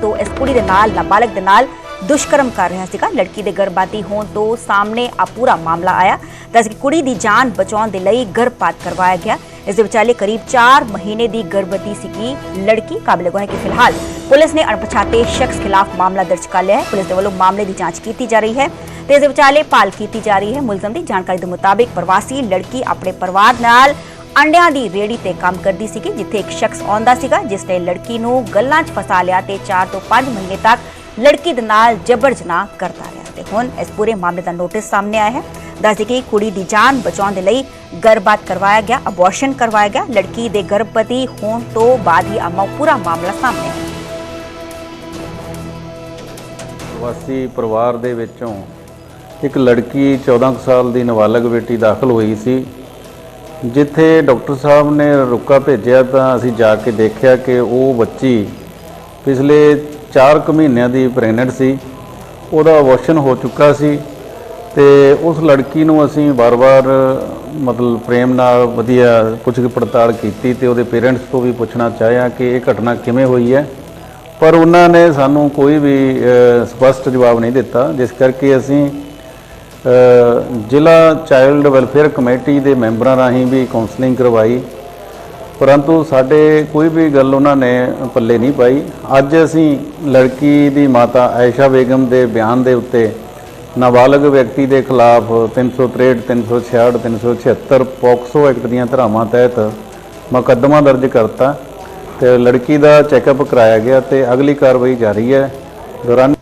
ਤੋਂ ਇਸ ਕੁੜੀ ਦੇ ਨਾਲ ਨਾਬਾਲਗ ਦੇ ਨਾਲ ਦੁਸ਼ਕਰਮ ਕਰ ਰਿਹਾ ਸੀਗਾ। ਲੜਕੀ ਦੇ ਗਰਭਵਤੀ ਹੋਣ ਤੋਂ ਸਾਹਮਣੇ ਆ ਪੂਰਾ ਮਾਮਲਾ ਆਇਆ। ਦੱਸ ਕਿ ਕੁੜੀ ਦੀ ਜਾਨ ਬਚਾਉਣ ਦੇ ਲਈ ਗਰਭਪਾਤ ਕਰਵਾਇਆ ਗਿਆ। ਇਸ ਦੇ ਵਿਚਾਲੇ ਕਰੀਬ 4 ਮਹੀਨੇ ਦੀ ਗਰਭਵਤੀ ਸੀਗੀ। ਲੜਕੀ ਕਾਬਿਲ ਗੌਰ ਹੈ ਕਿ ਫਿਲਹਾਲ ਪੁਲਿਸ ਨੇ ਅਣਪਛਾਤੇ ਸ਼ਖਸ ਖਿਲਾਫ ਮਾਮਲਾ ਦਰਜ ਕਰ ਲਿਆ ਹੈ। ਪੁਲਿਸ ਦੇ ਵੱਲੋਂ ਮਾਮਲੇ ਦੀ ਜਾਂਚ ਕੀਤੀ ਜਾ ਰਹੀ ਹੈ ਤੇ ਇਸ ਦੇ ਵਿਚਾਲੇ ਭਾਲ ਕੀਤੀ ਜਾ ਰਹੀ ਹੈ। ਮੁਲਜ਼ਮ ਦੀ ਜਾਣਕਾਰੀ ਦੇ ਮੁਤਾਬਿਕ ਪ੍ਰਵਾਸੀ ਲੜਕੀ ਆਪਣੇ ਪਰਿਵਾਰ ਨਾਲ ਅੰਡਿਆਂ ਦੀ ਰੇੜੀ ਤੇ ਕੰਮ ਕਰਦੀ ਸੀਗੀ, ਜਿੱਥੇ ਇੱਕ ਸ਼ਖਸ ਆਉਂਦਾ ਸੀਗਾ, ਜਿਸ ਨੇ ਲੜਕੀ ਨੂੰ ਗੱਲਾਂ 'ਚ ਫਸਾ ਲਿਆ ਤੇ 4 ਤੋਂ 5 ਮਹੀਨੇ ਤੱਕ ਲੜਕੀ ਦੇ ਨਾਲ ਜਬਰ ਜਨਾਹ ਕਰਦਾ ਰਿਹਾ। ਤੇ ਹੁਣ ਇਸ ਪੂਰੇ ਮਾਮਲੇ ਦਾ ਨੋਟਿਸ ਸਾਹਮਣੇ ਆਇਆ ਹੈ। ਦੱਸਦੇ ਕਿ ਕੁੜੀ ਦੀ ਜਾਨ ਬਚਾਉਣ ਦੇ ਲਈ ਗਰਭਪਾਤ ਕਰਵਾਇਆ ਗਿਆ ਅਬੋਰਸ਼ਨ ਕਰਵਾਇਆ ਗਿਆ। ਲੜਕੀ ਦੇ ਗਰਭਵਤੀ ਹੋਣ ਤੋਂ ਬਾਅਦ ਹੀ ਅਮਾ ਪੂਰਾ ਮਾਮਲਾ ਸਾਹਮਣੇ ਆਇਆ। ਪ੍ਰਵਾਸੀ ਪਰਿਵਾਰ ਦੇ ਵਿੱਚੋਂ ਇੱਕ ਲੜਕੀ 14 ਸਾਲ ਦੀ ਨਾਬਾਲਗ ਬੇਟੀ ਦਾਖਲ ਹੋਈ ਸੀ। ਜਿੱਥੇ ਡਾਕਟਰ ਸਾਹਿਬ ਨੇ ਰੁਕਾ ਭੇਜਿਆ ਤਾਂ ਅਸੀਂ ਜਾ ਕੇ ਦੇਖਿਆ ਕਿ ਉਹ ਬੱਚੀ ਪਿਛਲੇ 4 ਕੁ ਮਹੀਨਿਆਂ ਦੀ ਪ੍ਰੈਗਨੈਂਟ ਸੀ। ਉਹਦਾ ਅਬੋਰਸ਼ਨ ਹੋ ਚੁੱਕਾ ਸੀ ਤੇ ਉਸ ਲੜਕੀ ਨੂੰ ਅਸੀਂ ਵਾਰ-ਵਾਰ ਮਤਲਬ ਪ੍ਰੇਮ ਨਾਲ ਵਧੀਆ ਪੁੱਛ ਪੜਤਾਲ ਕੀਤੀ ਤੇ ਉਹਦੇ ਪੇਰੈਂਟਸ ਤੋਂ ਵੀ ਪੁੱਛਣਾ ਚਾਹਿਆ ਕਿ ਇਹ ਘਟਨਾ ਕਿਵੇਂ ਹੋਈ ਹੈ। ਪਰ ਉਹਨਾਂ ਨੇ ਸਾਨੂੰ ਕੋਈ ਵੀ ਅ, ਸਪਸ਼ਟ ਜਵਾਬ ਨਹੀਂ ਦਿੱਤਾ ਜਿਸ ਕਰਕੇ ਅਸੀਂ ਜ਼ਿਲ੍ਹਾ ਚਾਈਲਡ ਵੈਲਫੇਅਰ ਕਮੇਟੀ ਦੇ ਮੈਂਬਰਾਂ ਰਾਹੀਂ ਵੀ ਕਾਉਂਸਲਿੰਗ ਕਰਵਾਈ। ਪਰੰਤੂ ਸਾਡੇ ਕੋਈ ਵੀ ਗੱਲ ਉਹਨਾਂ ਨੇ ਪੱਲੇ ਨਹੀਂ ਪਾਈ। ਅੱਜ ਅਸੀਂ ਲੜਕੀ ਦੀ ਮਾਤਾ ਆਇਸ਼ਾ ਬੇਗਮ ਦੇ ਬਿਆਨ ਦੇ ਉੱਤੇ ਨਾਬਾਲਗ ਵਿਅਕਤੀ ਦੇ ਖਿਲਾਫ 363 366 376 ਪੋਕਸੋ ਐਕਟ ਦੀਆਂ ਧਾਰਾਵਾਂ ਤਹਿਤ ਮੁਕੱਦਮਾ ਦਰਜ ਕਰਤਾ ਤੇ ਲੜਕੀ ਦਾ ਚੈੱਕਅਪ ਕਰਾਇਆ ਗਿਆ ਤੇ ਅਗਲੀ ਕਾਰਵਾਈ ਜਾਰੀ ਹੈ। ਦੌਰਾਨ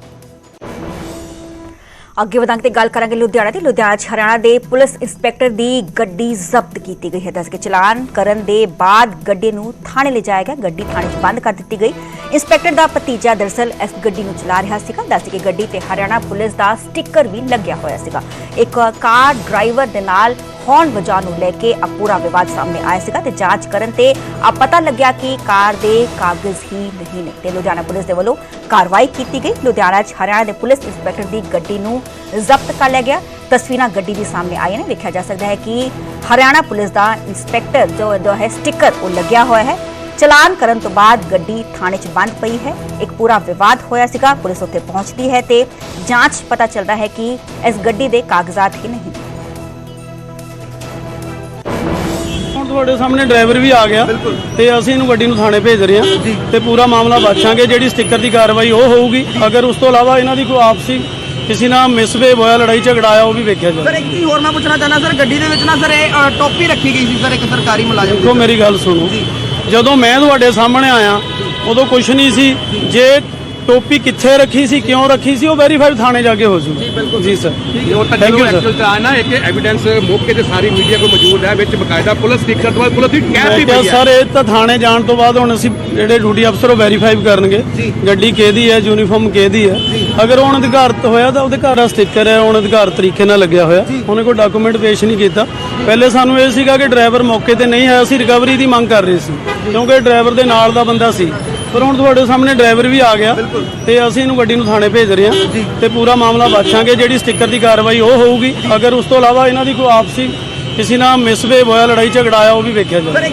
ਅੱਗੇ ਵਧਾਂਗੇ ਤੇ ਗੱਲ ਕਰਾਂਗੇ ਲੁਧਿਆਣਾ ਦੀ। ਲੁਧਿਆਣਾ 'ਚ ਹਰਿਆਣਾ ਦੇ ਪੁਲਿਸ ਇੰਸਪੈਕਟਰ ਦੀ ਗੱਡੀ ਜ਼ਬਤ ਕੀਤੀ ਗਈ ਹੈ। ਦੱਸ ਕੇ ਚਲਾਨ ਕਰਨ ਦੇ ਬਾਅਦ ਗੱਡੀ ਨੂੰ ਥਾਣੇ ਲਿਜਾਇਆ ਗਿਆ। ਗੱਡੀ ਥਾਣੇ 'ਚ ਬੰਦ ਕਰ ਦਿੱਤੀ ਗਈ। ਇੰਸਪੈਕਟਰ ਦਾ ਭਤੀਜਾ ਦਰਸਲ ਇਸ ਗੱਡੀ ਨੂੰ ਚਲਾ ਰਿਹਾ ਸੀਗਾ। ਦੱਸ ਕੇ ਗੱਡੀ ਤੇ ਹਰਿਆਣਾ ਪੁਲਿਸ ਦਾ ਸਟicker ਵੀ ਲੱਗਿਆ ਹੋਇਆ ਸੀਗਾ। ਇੱਕ ਕਾਰ ਡਰਾਈਵਰ ਦੇ ਨਾਲ ਹੌਰਨ ਵਜਾਉਣ ਨੂੰ ਲੈ ਕੇ ਆ ਪੂਰਾ ਵਿਵਾਦ ਸਾਹਮਣੇ ਆਇਆ ਸੀਗਾ ਤੇ ਜਾਂਚ ਕਰਨ ਤੇ ਆ ਪਤਾ ਲੱਗਿਆ ਕਿ ਕਾਰ ਦੇ ਕਾਗਜ਼ ਹੀ ਨਹੀਂ ਨੇ ਤੇ ਲੁਧਿਆਣਾ ਪੁਲਿਸ ਦੇ ਵੱਲੋਂ ਕਾਰਵਾਈ ਕੀਤੀ ਗਈ। ਲੁਧਿਆਣਾ 'ਚ ਹਰਿਆਣਾ ਦੇ ਪੁਲਿਸ ਇੰਸਪੈਕਟਰ ਦੀ ਗੱਡੀ ਨੂੰ ਜ਼ਬਤ ਕਰ ਲਿਆ ਗਿਆ। ਤਸਵੀਰਾਂ ਗੱਡੀ ਦੀ ਸਾਹਮਣੇ ਆਈਆਂ ਨੇ। ਵੇਖਿਆ ਜਾ ਸਕਦਾ ਹੈ ਕਿ ਹਰਿਆਣਾ ਪੁਲਿਸ ਦਾ ਇੰਸਪੈਕਟਰ ਜੋ ਜੋ ਹੈ ਸਟicker ਉਹ ਲੱਗਿਆ ਹੋਇਆ ਹੈ। ਚਲਾਨ ਕਰਨ ਤੋਂ ਬਾਅਦ ਗੱਡੀ ਥਾਣੇ 'ਚ ਬੰਦ ਪਈ ਹੈ। ਇੱਕ ਪੂਰਾ ਵਿਵਾਦ ਹੋਇਆ ਸੀਗਾ। ਪੁਲਿਸ ਉੱਥੇ ਪਹੁੰਚਦੀ ਹੈ ਤੇ ਜਾਂਚ ਪਤਾ ਚੱਲਦਾ ਹੈ ਕਿ ਇਸ ਗੱਡੀ ਦੇ ਕਾਗਜ਼ਾਤ ਹੀ ਨਹੀਂ ਹੁਣ ਤੁਹਾਡੇ ਸਾਹਮਣੇ ਡਰਾਈਵਰ ਵੀ ਆ ਗਿਆ ਤੇ ਅਸੀਂ ਇਹਨੂੰ ਗੱਡੀ ਨੂੰ ਥਾਣੇ ਭੇਜ ਰਹੇ ਹਾਂ ਤੇ ਪੂਰਾ ਮਾਮਲਾ ਬਾਛਾਂਗੇ ਜਿਹੜੀ ਸਟicker ਦੀ ਕਾਰਵਾਈ ਉਹ ਹੋਊਗੀ। ਅਗਰ ਉਸ ਤੋਂ ਇਲਾਵਾ ਇਹਨਾਂ ਦੀ ਕੋਈ ਆਪਸੀ ਕਿਸੇ ਨਾਲ ਮਿਸਬਿਹੇਵ ਹੋਇਆ ਲੜਾਈ ਝਗੜਾ ਆਇਆ ਉਹ ਵੀ ਵੇਖਿਆ ਸਰ ਜਾਵੇ ਇੱਕ ਚੀਜ਼ ਹੋਰ ਮੈਂ ਪੁੱਛਣਾ ਚਾਹੁੰਦਾ ਸਰ ਗੱਡੀ ਦੇ ਵਿੱਚ ਨਾ ਸਰ ਇਹ ਅ, ਟੋਪੀ ਰੱਖੀ ਗਈ ਸੀ ਸਰ ਇੱਕ ਸਰਕਾਰੀ ਮੁਲਾਜ਼ਮ ਦੇਖੋ ਮੇਰੀ ਗੱਲ ਸੁਣੋ। ਜਦੋਂ ਮੈਂ ਤੁਹਾਡੇ ਸਾਹਮਣੇ ਆਇਆ ਉਦੋਂ ਕੁਝ ਨਹੀਂ ਸੀ। ਜੇ ਟੋਪੀ ਕਿੱਥੇ ਰੱਖੀ ਸੀ ਕਿਉਂ ਰੱਖੀ ਸੀ ਉਹ ਵੈਰੀਫਾਈ ਥਾਣੇ ਜਾ ਕੇ ਹੋ ਜੀ ਸਰ ਉਹ ਤਾਂ Thank you, ਜਦੋਂ sir. ਐਕਚੁਅਲ ਚ ਆਇਆ ਨਾ ਇੱਕ ਐਵੀਡੈਂਸ ਮੌਕੇ ਤੇ ਸਾਰੀ ਮੀਡੀਆ ਕੋਲ ਮੌਜੂਦ ਹੈ ਵਿੱਚ ਬਕਾਇਦਾ ਪੁਲਿਸ ਸਟicker ਤੋਂ ਬਾਅਦ ਪੁਲਿਸ ਦੀ ਕੈਪ ਵੀ ਪਈ ਹੈ ਸਰ ਇਹ ਤਾਂ ਥਾਣੇ ਜਾਣ ਤੋਂ ਬਾਅਦ ਹੁਣ ਅਸੀਂ ਜਿਹੜੇ ਡਿਊਟੀ ਅਫਸਰ ਉਹ ਵੈਰੀਫਾਈ ਕਰਨਗੇ ਗੱਡੀ ਕਿਹਦੀ ਹੈ ਯੂਨੀਫਾਰਮ ਕਿਹਦੀ ਹੈ ਅਗਰ ਉਹ ਅਧਿਕਾਰਤ ਹੋਇਆ ਤਾਂ ਉਹਦੇ ਘਰ ਦਾ ਸਟicker ਹੈ ਉਹ ਅਧਿਕਾਰ ਤਰੀਕੇ ਨਾਲ ਲੱਗਿਆ ਹੋਇਆ ਉਹਨੇ ਕੋਈ ਡਾਕੂਮੈਂਟ ਪੇਸ਼ ਨਹੀਂ ਕੀਤਾ ਪਹਿਲੇ ਸਾਨੂੰ ਇਹ ਸੀਗਾ ਕਿ ਡਰਾਈਵਰ ਮੌਕੇ ਤੇ ਨਹੀਂ ਆਇਆ ਅਸੀਂ ਰਿਕਵਰੀ ਦੀ ਮੰਗ ਕਰ ਰਹੇ ਸੀ ਕਿਉਂਕਿ ਡਰਾਈਵਰ ਦੇ ਨਾਲ ਦਾ ਬੰਦਾ ਸੀ ਪਰ ਹੁਣ ਤੁਹਾਡੇ ਸਾਹਮਣੇ ਡਰਾਈਵਰ ਵੀ ਆ ਗਿਆ ਤੇ ਅਸੀਂ ਇਹਨੂੰ ਗੱਡੀ ਨੂੰ ਥਾਣੇ ਭੇਜ ਰਹੇ ਹਾਂ ਤੇ ਪੂਰਾ ਮਾਮਲਾ ਬਾਛਾਂਗੇ ਜਿਹੜੀ ਸਟicker ਦੀ ਕਾਰਵਾਈ ਉਹ ਹੋਊਗੀ। ਅਗਰ ਉਸ ਤੋਂ ਇਲਾਵਾ ਇਹਨਾਂ ਦੀ ਕੋਈ ਆਪਸੀ ਕਿਸੇ ਨਾਲ ਮਿਸਬਿਹੇਵ ਹੋਇਆ ਲੜਾਈ ਝਗੜਾ ਆਇਆ ਉਹ ਵੀ ਵੇਖਿਆ ਜਾਵੇ